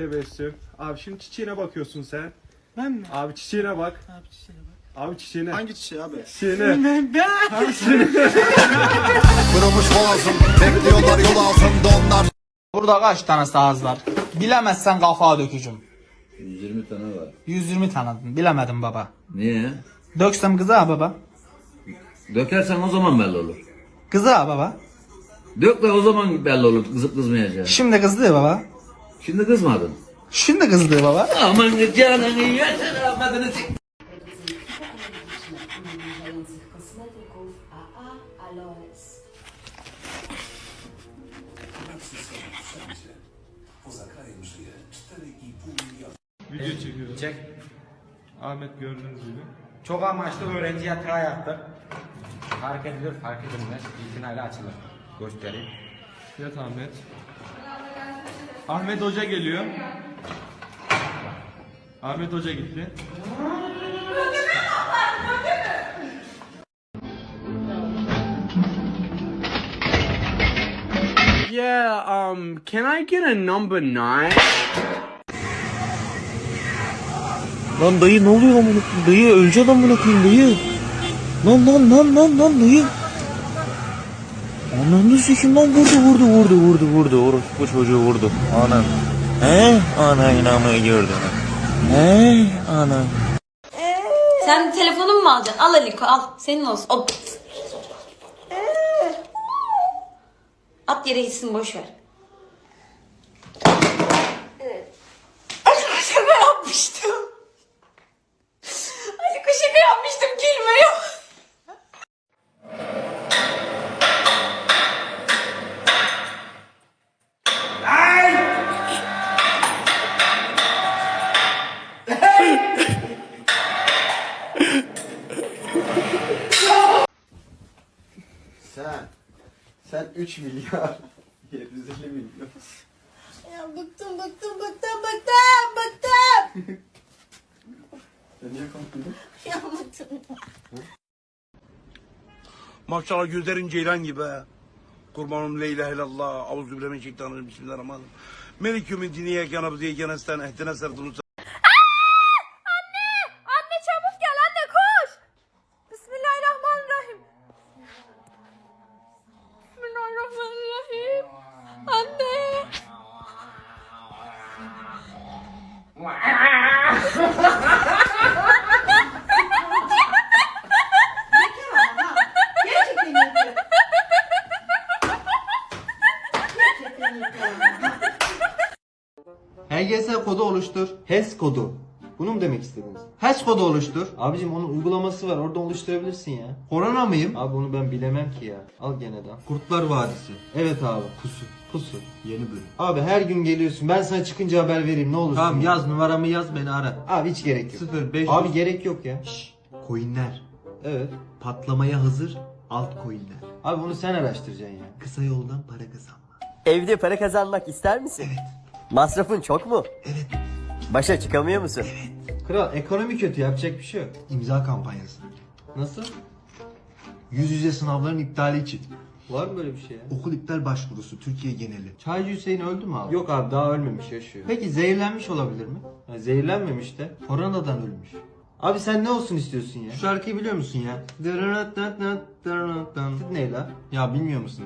Tebessüm. Abi şimdi çiçeğine bakıyorsun sen. Ben mi? Abi çiçeğine bak. Abi çiçeğe bak. Abi çiçeğine. Hangi çiçeği abi? Çiçeğine. Ben ben. Kırılmış boğazım Bekliyorlar yol altında onlar Burada kaç tane saz var? Bilemezsen kafa dökücüm. 120 tane var. 120 tane bilemedim baba. Niye? Döksem kıza baba. Dökersen o zaman belli olur. Kıza baba. Dök de o zaman belli olur kızıp kızmayacak. Şimdi kızdı baba. Şimdi kızmadın. Şimdi kızdı baba. Aman canını yeter ahmetini sik. Video çekiyoruz. Çek. Ahmet gördüğünüz gibi. Çok amaçlı öğrenci yatağı yaptık. Fark edilir, fark edilmez. İtinayla açılır. Göstereyim. Yat Ahmet. Ahmet Hoca geliyor. Ahmet Hoca gitti. Yeah, um, can I get a number nine? Lan dayı ne oluyor lan bunu? Dayı öleceğim lan bunu dayı. Lan lan lan lan lan dayı. Ananı sikim lan vurdu vurdu vurdu vurdu vurdu vurdu bu çocuğu vurdu. Anam. He? Ana inanmayı gördüm. He? Ana. Sen telefonumu mu alacaksın? Al Aliko al. Senin olsun. Al. At yere gitsin boş ver. Aliko şaka yapmıştım. Aliko şaka yapmıştım gülme 3 milyar. 750 milyon. Ya bıktım bıktım bıktım bıktım bıktım. Sen niye korktun? Ya bıktım. Maşallah gözlerin ceylan gibi ha. Kurbanım la ilahe illallah. Auzu billahi mineşşeytanirracim. Bismillahirrahmanirrahim. Melik yevmin dini yekâne abdü yekâne estâne ehdine oluştur. HES kodu. Bunu mu demek istediniz? HES kodu oluştur. Abicim onun uygulaması var. Orada oluşturabilirsin ya. Korona mıyım? Abi onu ben bilemem ki ya. Al gene de. Kurtlar Vadisi. Evet abi. Pusu. Pusu. Yeni bölüm. Abi her gün geliyorsun. Ben sana çıkınca haber vereyim ne olur. Tamam yaz numaramı yaz beni ara. Abi hiç gerek yok. 0 5 Abi gerek yok ya. Şşş. Coinler. Evet. Patlamaya hazır altcoinler. Abi bunu sen araştıracaksın ya. Kısa yoldan para kazanma. Evde para kazanmak ister misin? Evet. Masrafın çok mu? Evet. Başa çıkamıyor musun? Kral ekonomi kötü yapacak bir şey yok. İmza kampanyası. Nasıl? Yüz yüze sınavların iptali için. Var mı böyle bir şey ya? Okul iptal başvurusu Türkiye geneli. Çaycı Hüseyin öldü mü abi? Yok abi daha ölmemiş yaşıyor. Peki zehirlenmiş olabilir mi? Ha, zehirlenmemiş de koronadan ölmüş. Abi sen ne olsun istiyorsun ya? Şu şarkıyı biliyor musun ya? Ne la? Ya bilmiyor musun?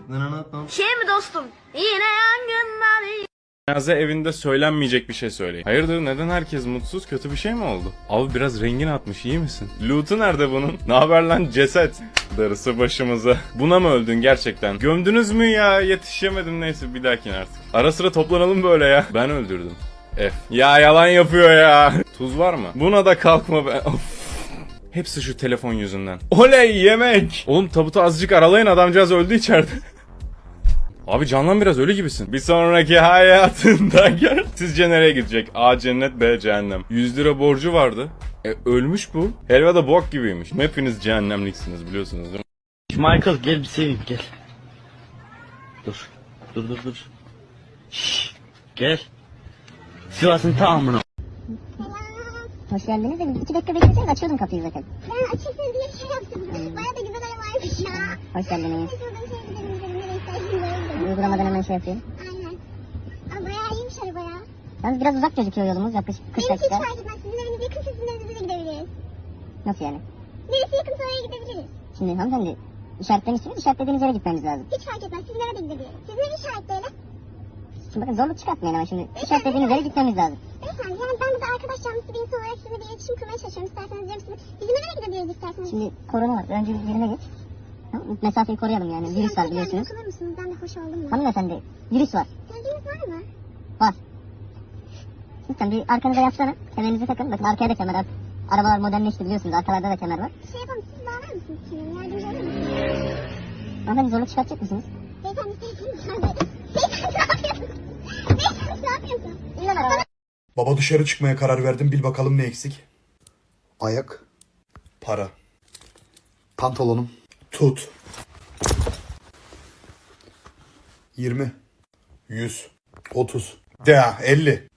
Şey mi dostum? Yine yangınlar. Cenaze evinde söylenmeyecek bir şey söyleyin. Hayırdır neden herkes mutsuz? Kötü bir şey mi oldu? Abi biraz rengin atmış iyi misin? Loot'u nerede bunun? Ne haber lan ceset? Darısı başımıza. Buna mı öldün gerçekten? Gömdünüz mü ya? Yetişemedim neyse bir dahakine artık. Ara sıra toplanalım böyle ya. Ben öldürdüm. F. Ya yalan yapıyor ya. Tuz var mı? Buna da kalkma be. Hepsi şu telefon yüzünden. Oley yemek. Oğlum tabutu azıcık aralayın adamcağız öldü içeride. Abi canlan biraz ölü gibisin. Bir sonraki hayatında gör. Sizce nereye gidecek? A cennet B cehennem. 100 lira borcu vardı. E ölmüş bu. Helva da bok gibiymiş. Hepiniz cehennemliksiniz biliyorsunuz değil mi? Michael gel bir seveyim gel. Dur. Dur dur dur. Şşş. Gel. Sivas'ın tamamını. Hoş geldiniz de iki dakika bekleseniz açıyordum kapıyı zaten. Ben açıksın diye şey yaptım. Baya da güzel arabaymış ya. Hoş geldiniz. Nereye isterseniz. şey yapıyor. Aynen. Ama bayağı iyiymiş araba ya. Yalnız biraz uzak gözüküyor yolumuz yaklaşık 40 Benim hiç dakika. fark etmez. Sizin eviniz yakın sizin evinize de gidebiliriz. Nasıl yani? Neresi yakınsa oraya gidebiliriz. Şimdi hanımefendi işaretlemişsiniz işaretlediğiniz yere gitmemiz lazım. Hiç fark etmez. Sizin eve de gidebiliriz. Sizin evi işaretleyelim. Şimdi bakın zorluk çıkartmayın ama şimdi işaretlediğiniz yere gitmemiz lazım. Beyefendi yani ben de arkadaş canlısı bir insan olarak sizinle bir iletişim kurmaya çalışıyorum. İsterseniz diyorum size. Bizim eve de gidebiliriz isterseniz. Şimdi korona var. Önce bir yerine geç. Mesafeyi koruyalım yani. Virüs var biliyorsunuz. Dokunur musunuz? Ben de hoş oldum? Hanımefendi virüs var. Sevginiz var mı? Var. Lütfen bir arkanıza yaslanın. Kemerinizi takın. Bakın arkaya da kemer var. Arabalar modernleşti biliyorsunuz. Arkalarda da kemer var. Şey yapalım siz bağlar mısınız kemerimi? Yardımcı olur musunuz? Hanımefendi zorluk çıkartacak mısınız? Beyefendi? Beyefendi ne yapıyorsunuz? Beyefendi ne yapıyorsunuz? İnan araba. Baba dışarı çıkmaya karar verdim. Bil bakalım ne eksik. Ayak. Para. Pantolonum. Tut. 20. 100. 30. Ya 50.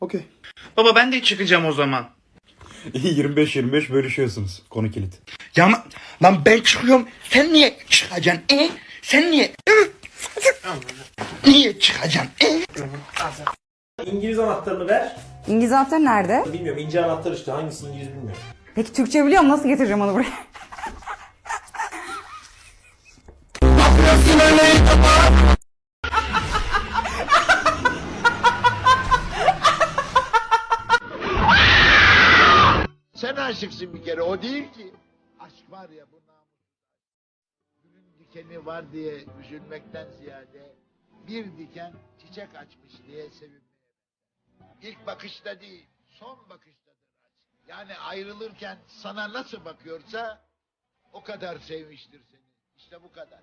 Okey. Baba ben de çıkacağım o zaman. İyi 25-25 bölüşüyorsunuz. Konu kilit. Ya lan ben çıkıyorum. Sen niye çıkacaksın? E? Sen niye? niye çıkacaksın? E? İngiliz anahtarını ver. İngiliz anahtarı nerede? Bilmiyorum ince anahtar işte hangisi İngiliz bilmiyorum. Peki Türkçe biliyor musun? Nasıl getireceğim onu buraya? Sen aşıksın bir kere o değil ki. Aşk var ya bu namussuz. Dikeni var diye üzülmekten ziyade bir diken çiçek açmış diye sevinmeye. İlk bakışta değil, son bakıştadır aşk. Yani ayrılırken sana nasıl bakıyorsa o kadar sevmiştir seni. İşte bu kadar.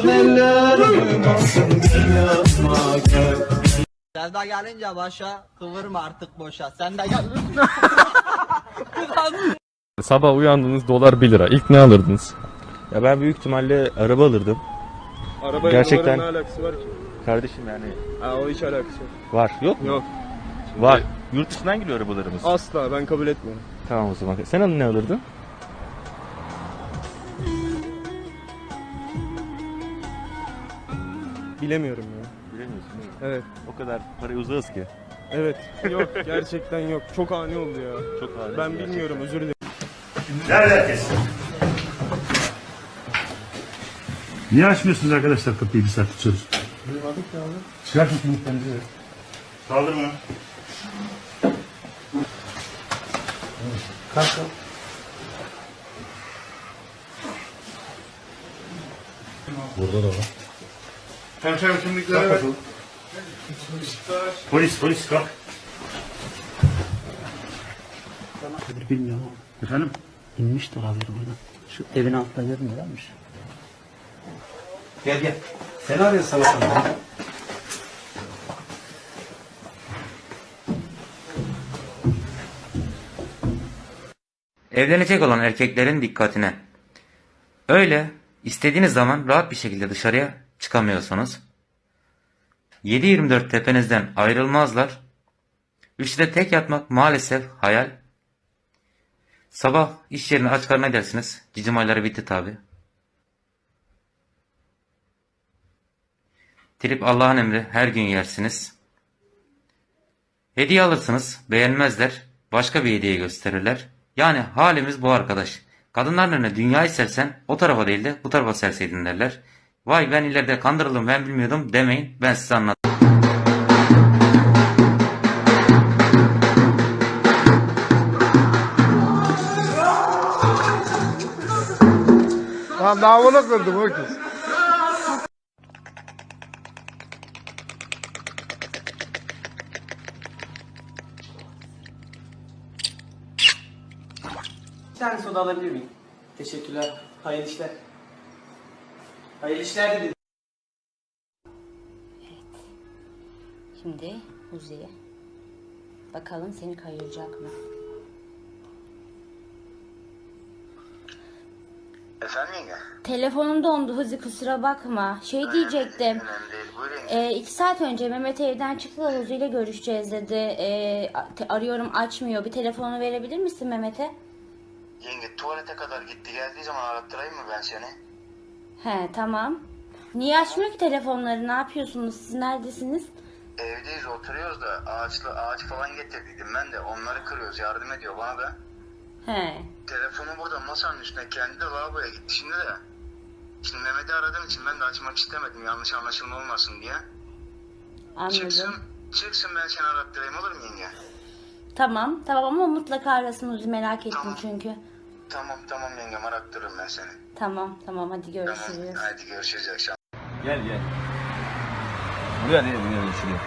Sakın eller duymasın yapma gel. Selda gelince başa kıvırma artık boşa. Sen de gel. Sabah uyandınız dolar 1 lira. İlk ne alırdınız? Ya ben büyük ihtimalle araba alırdım. Arabayla Gerçekten- ne alakası var ki? Kardeşim yani Ha, o hiç alakası yok. var. Yok mu? Yok. Var. Yurt dışından geliyor arabalarımız. Asla ben kabul etmiyorum. Tamam o zaman. Sen ne alırdın? Bilemiyorum ya. Bilemiyorsun değil mi? Evet. O kadar parayı uzağız ki. Evet. Yok gerçekten yok. Çok ani oldu ya. Çok ağır. Ben bilmiyorum özür dilerim. Nerede herkes? Niye açmıyorsunuz arkadaşlar kapıyı bir saat tutuyoruz? Duymadık ya abi. Çıkartın kimliklerinizi. Kaldırma. Kalk kalk. Burada da var. Hemşerim kimlikleri ver. Polis polis kalk. Bilmiyorum. Efendim? İnmiştir haberi buradan. Şu evin altında görmüyorlarmış. Gel gel. Seni arıyor sabahtan. Evlenecek olan erkeklerin dikkatine. Öyle istediğiniz zaman rahat bir şekilde dışarıya çıkamıyorsunuz. 7-24 tepenizden ayrılmazlar. Üçte tek yatmak maalesef hayal. Sabah iş yerine aç karnına dersiniz. Cicim ayları bitti tabi. Trip Allah'ın emri her gün yersiniz. Hediye alırsınız beğenmezler. Başka bir hediye gösterirler. Yani halimiz bu arkadaş. Kadınların önüne dünyayı sersen o tarafa değil de bu tarafa serseydin derler. Vay ben ileride kandırıldım ben bilmiyordum demeyin ben size anlatayım. Lan davulu kırdım o kız. Bir tane soda alabilir miyim? Teşekkürler. Hayırlı işler. Hayırlı işler dedim. Şimdi Uzi'ye. Bakalım seni kayıracak mı? Efendim yenge? Telefonum dondu Huzi kusura bakma. Şey diyecektim. Önemli değil. Ee, iki saat önce Mehmet evden çıktı da Huzi ile görüşeceğiz dedi. A- te- arıyorum açmıyor. Bir telefonu verebilir misin Mehmet'e? Yenge tuvalete kadar gitti. Geldiği zaman arattırayım mı ben seni? He tamam. Niye açmıyor ki telefonları? Ne yapıyorsunuz? Siz neredesiniz? Evdeyiz oturuyoruz da ağaçlı ağaç falan getirdiydim ben de. Onları kırıyoruz. Yardım ediyor bana da. He. Telefonu burada masanın üstüne kendi de lavaboya gitti şimdi de. Şimdi Mehmet'i aradığım için ben de açmak istemedim yanlış anlaşılma olmasın diye. Çıksın, Anladım. çıksın ben seni arattırayım olur mu yenge? Tamam tamam ama mutlaka arasın Uzi merak ettim çünkü. Tamam tamam yengem arattırırım ben seni. Tamam tamam hadi görüşürüz. Tamam hadi görüşürüz akşamlar. Gel gel. Buraya değil buraya şuraya.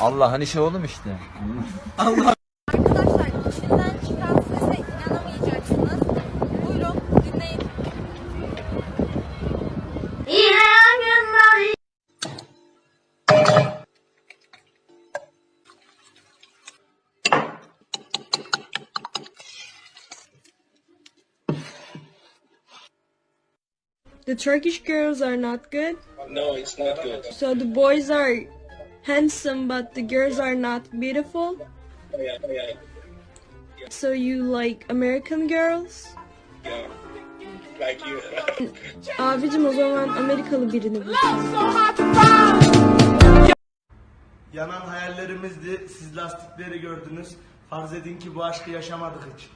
Allah hani şey oğlum işte. Arkadaşlar The Turkish girls are not good. No, it's not good. So the boys are handsome, but the girls are not beautiful. Yeah, yeah, So you like American girls? yeah. Like you. Abicim o zaman Amerikalı birini bul. Yanan hayallerimizdi. Siz lastikleri gördünüz. Farz edin ki bu aşkı yaşamadık hiç.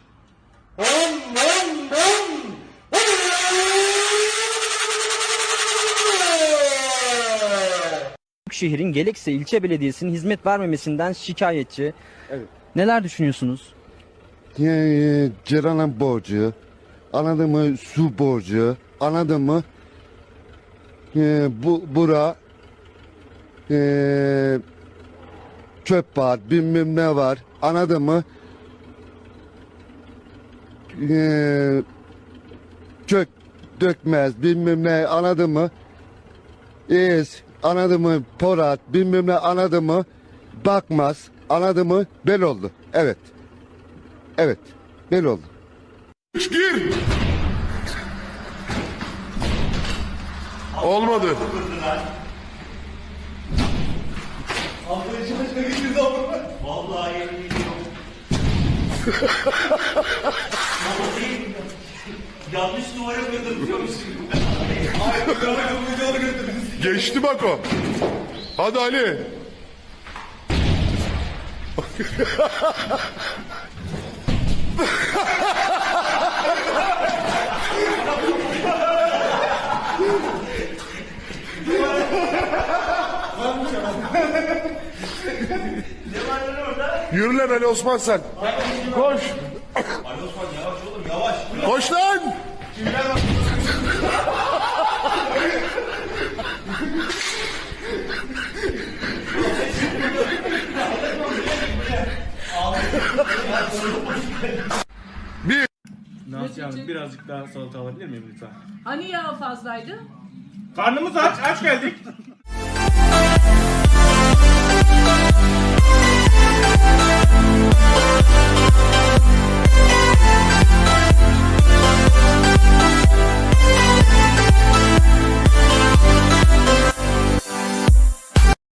Şehrin Gelekse ilçe belediyesinin hizmet vermemesinden şikayetçi. Evet. Neler düşünüyorsunuz? Ceren'in borcu, anladın mı su borcu, anladın mı? Ee, bu bura ee, çöp var, bilmem ne var, anladın mı? Ee, kök dökmez, bilmem ne, anladın mı? İz, anladın mı? Porat, bilmem ne, anladın mı? Bakmaz, anladın mı? Bel oldu. Evet. Evet. Bel oldu. Gir. Olmadı. Vallahi yemin ediyorum. Yanlış numara götürmüyormuşsun. Hayır, numara götürmüyormuşsun. Geçti bak o. Hadi Ali. Yürü lan Ali Osman sen. Koş. Ali Osman yavaş oğlum yavaş. Koş lan. Bir. Nasıl yani birazcık daha salata alabilir miyim lütfen? Hani yağ fazlaydı? Karnımız aç, aç geldik.